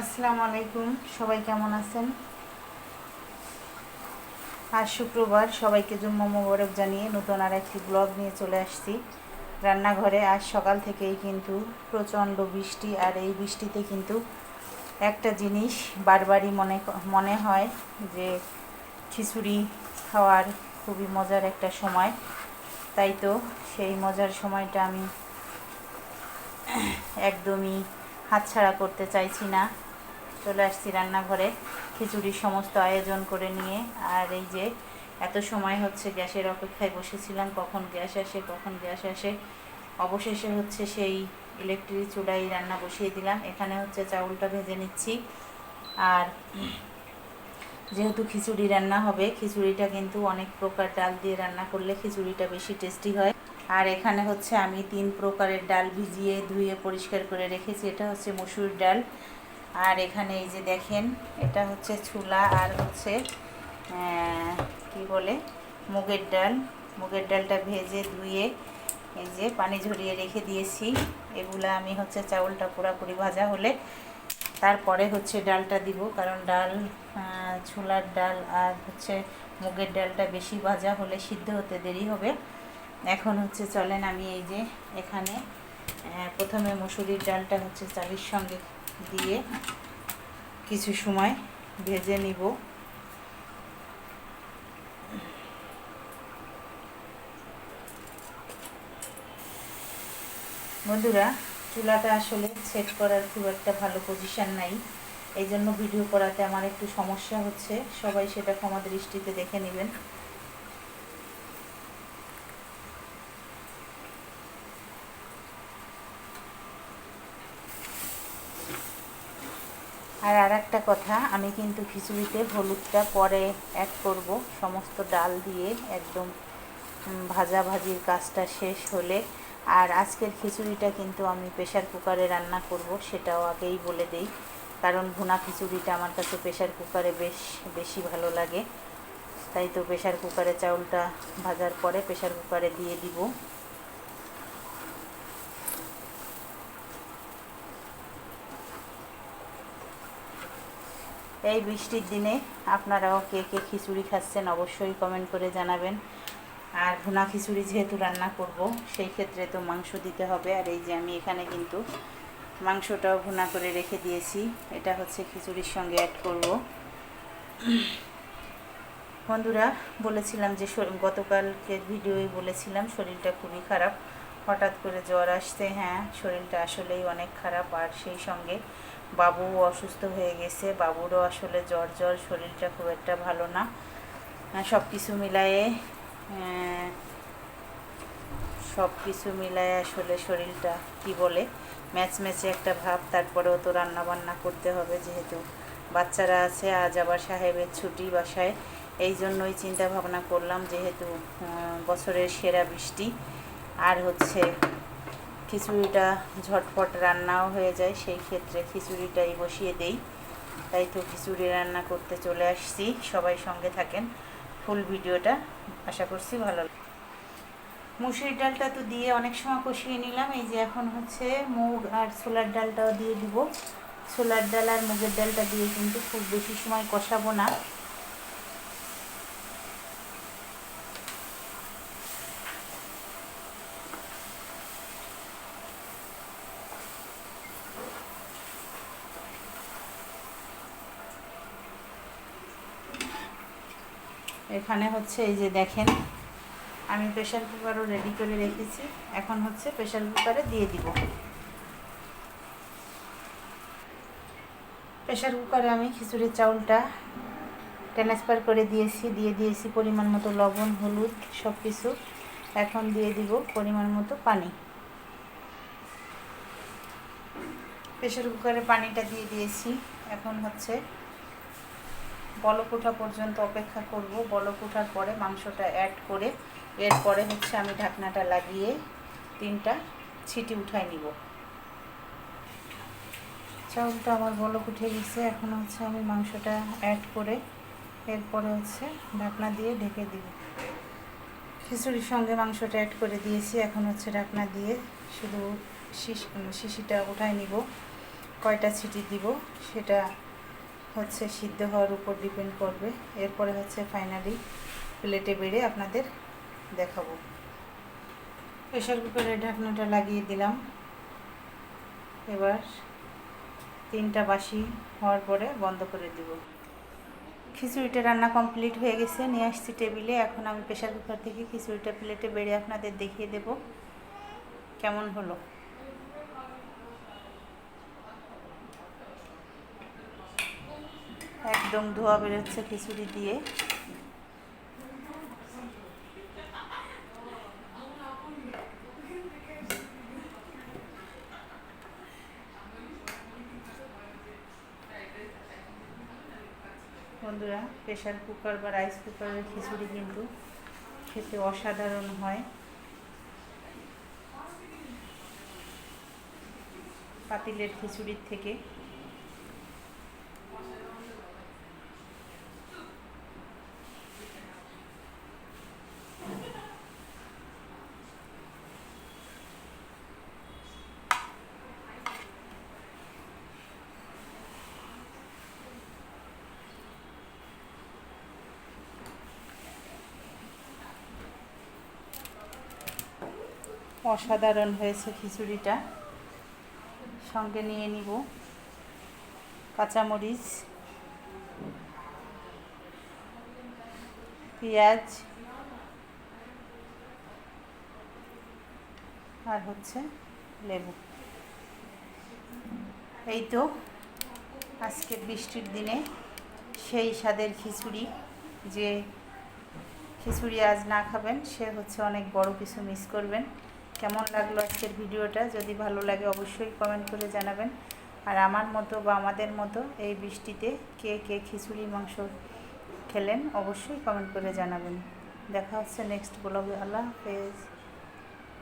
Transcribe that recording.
আসসালামু আলাইকুম, সবাই কেমন আছেন? আজ শুক্রবার, সবাইকে জুম্মা মোবারক জানিয়ে নতুন আর একটি ব্লগ নিয়ে চলে আসছি। রান্নাঘরে আজ সকাল থেকেই কিন্তু প্রচণ্ড বৃষ্টি, আর এই বৃষ্টিতে কিন্তু একটা জিনিস বারবারই মনে মনে হয় যে খিচুড়ি খাওয়ার খুবই মজার একটা সময়। তাই তো সেই মজার সময়টা আমি একদমই হাতছাড়া করতে চাইছি না। চলে আসছি রান্নাঘরে। খিচুড়ির সমস্ত আয়োজন করে নিয়ে। আর এই যে এত সময় হচ্ছে গ্যাসের অপেক্ষায় বসেছিলাম, কখন গ্যাস আসে, কখন গ্যাস আসে। অবশেষে হচ্ছে সেই ইলেকট্রিক চুলায় রান্না বসিয়ে দিলাম। এখানে হচ্ছে চাউলটা ভেজে নিচ্ছি। আর যেহেতু খিচুড়ি রান্না হবে, খিচুড়িটা কিন্তু অনেক প্রকার ডাল দিয়ে রান্না করলে খিচুড়িটা বেশি টেস্টি হয়। আর এখানে হচ্ছে আমি তিন প্রকারের ডাল ভিজিয়ে ধুয়ে পরিষ্কার করে রেখেছি, এটা হচ্ছে মসুর ডাল। আর এখানে এই যে দেখেন, এটা হচ্ছে ছোলা আর হচ্ছে কি বলে, মুগের ডাল। মুগের ডালটা ভেজে ধুয়ে এই যে পানি ঝরিয়ে রেখে দিয়েছি। এগুলা আমি হচ্ছে চাউলটা পুরাপুরি ভাজা হলে তারপরে হচ্ছে ডালটা দিব, কারণ ডাল ছোলার ডাল আর হচ্ছে মুগের ডালটা বেশি ভাজা হলে সিদ্ধ হতে দেরি হবে। এখন হচ্ছে চলেন আমি এই যে এখানে প্রথমে মুসুরির ডালটা হচ্ছে চালির সঙ্গে দিয়ে কিছু সময় ভেজে নিব। বন্ধুরা চুলাটা আসলে সেট করার খুব একটা ভালো পজিশন নাই। এই জন্য ভিডিও করাতে আমার একটু সমস্যা হচ্ছে। সবাই সেটা ক্ষমা দৃষ্টিতে দেখে নেবেন। আর আর একটা কথা, আমি কিন্তু খিচুড়িতে হলুদটা পরে অ্যাড করব। সমস্ত ডাল দিয়ে একদম ভাজা ভাজির কাজটা শেষ হলে আর আজকের খিচুড়িটা কিন্তু আমি প্রেশার কুকারে রান্না করব, সেটাও আগেই বলে দেই। কারণ ভুনা খিচুড়িটা আমার কাছে প্রেশার কুকারে বেশ, বেশি ভালো লাগে। তাই তো প্রেশার কুকারে চাউলটা ভাজার পরে প্রেশার কুকারে দিয়ে দিব। এই বৃষ্টির দিনে আপনারাও কে কে খিচুড়ি খাচ্ছেন অবশ্যই কমেন্ট করে জানাবেন। আর ভুনা খিচুড়ি যেহেতু রান্না করব, সেই ক্ষেত্রে তো মাংস দিতে হবে। আর এই যে আমি এখানে কিন্তু মাংসটাও ভুনা করে রেখে দিয়েছি। এটা হচ্ছে খিচুড়ির সঙ্গে অ্যাড করব। বন্ধুরা, বলেছিলাম যে গতকালকে ভিডিওই বলেছিলাম শরীরটা খুবই খারাপ। হঠাৎ করে জ্বর আসতে হ্যাঁ শরীরটা আসলেই অনেক খারাপ। আর সেই সঙ্গে বাবুও অসুস্থ হয়ে গেছে। বাবুরও আসলে জ্বর জ্বর, শরীরটা খুব একটা ভালো না। সব কিছু মিলায়ে সব কিছু মিলায়ে আসলে শরীরটা, কি বলে? ম্যাচ ম্যাচে একটা ভাব, তারপরেও তো রান্না বান্না করতে হবে যেহেতু। বাচ্চারা আছে, আজ আবার সাহেবের ছুটি বাসায়। এই জন্যই চিন্তা ভাবনা করলাম যেহেতু বছরের সেরা বৃষ্টি। আর হচ্ছে, খিচুড়িটা ঝটপট রান্নাও হয়ে যায়, সেই ক্ষেত্রে খিচুড়িটাই বসিয়ে দেই। তাই তো খিচুড়ি রান্না করতে চলে আসছি। সবাই সঙ্গে থাকেন। ফুল ভিডিওটা। আশা করছি ভালো। মুসুরির ডালটা তো দিয়ে অনেক সময় কষিয়ে নিলাম। এই যে এখন হচ্ছে মুগ আর ছোলার ডালটাও দিয়ে দিব। ছোলার ডাল আর মুগের ডালটা দিয়ে কিন্তু খুব বেশি সময় কষাবো না। এখানে হচ্ছে এই যে দেখেন, আমি প্রেশার কুকারও রেডি করে রেখেছি। এখন হচ্ছে প্রেশার কুকারে দিয়ে দিব। প্রেশার কুকারে আমি খিচুড়ির চাউলটা ট্রান্সফার করে দিয়েছি, দিয়ে দিয়েছি পরিমাণ মতো লবণ, হলুদ সব কিছু এখন দিয়ে দিব পরিমাণ মতো পানি। প্রেশার কুকারে পানিটা দিয়ে দিয়েছি। এখন হচ্ছে বলক ওঠা পর্যন্ত অপেক্ষা করব। বলক ওঠার পরে মাংসটা অ্যাড করে এরপরে হচ্ছে আমি ঢাকনাটা লাগিয়ে তিনটা ছিটি উঠাই নিব। চাউলটা আমার বলক উঠে গেছে। এখন হচ্ছে আমি মাংসটা অ্যাড করে এরপরে হচ্ছে ঢাকনা দিয়ে ঢেকে দিব। খিচুড়ির সঙ্গে মাংসটা অ্যাড করে দিয়েছি। এখন হচ্ছে ঢাকনা দিয়ে শুধু শিশ শিশিটা উঠাই নিব। কয়টা ছিটি দিব সেটা হচ্ছে সিদ্ধ হওয়ার উপর ডিপেন্ড করবে। এরপরে হচ্ছে ফাইনালি প্লেটে বেড়ে আপনাদের দেখাবো। প্রেশার কুকারের ঢাকনাটা লাগিয়ে দিলাম। এবার তিনটা বাসি হওয়ার পরে বন্ধ করে দিব। খিচুড়িটা রান্না কমপ্লিট হয়ে গেছে। নিয়ে আসছি টেবিলে। এখন আমি প্রেশার কুকার থেকে খিচুড়িটা প্লেটে বেড়ে আপনাদের দেখিয়ে দেব। কেমন হলো? একদম ধোয়া বেরোচ্ছে খিচুড়ি দিয়ে। বন্ধুরা প্রেশার কুকার বা রাইস কুকারের খিচুড়ি কিন্তু খেতে অসাধারণ হয়। পাতিলের খিচুড়ির থেকে। অসাধারণ হয়েছে খিচুড়িটা। সঙ্গে নিয়ে নিব কাঁচামরিচ, পেঁয়াজ, আর হচ্ছে লেবু। এই তো আজকে বৃষ্টির দিনে সেই স্বাদের খিচুড়ি, যে খিচুড়ি আজ না খাবেন, সে হচ্ছে অনেক বড় কিছু মিস করবেন। কেমন লাগল আজকের ভিডিওটা? যদি ভালো লাগে অবশ্যই কমেন্ট করে জানাবেন। আর আমার মতো বা আমাদের মতো এই বৃষ্টিতে কে কে খিচুড়ি মাংস খেলেন অবশ্যই কমেন্ট করে জানাবেন। দেখা হচ্ছে নেক্সট ব্লগে আল্লাহ হাফেজ।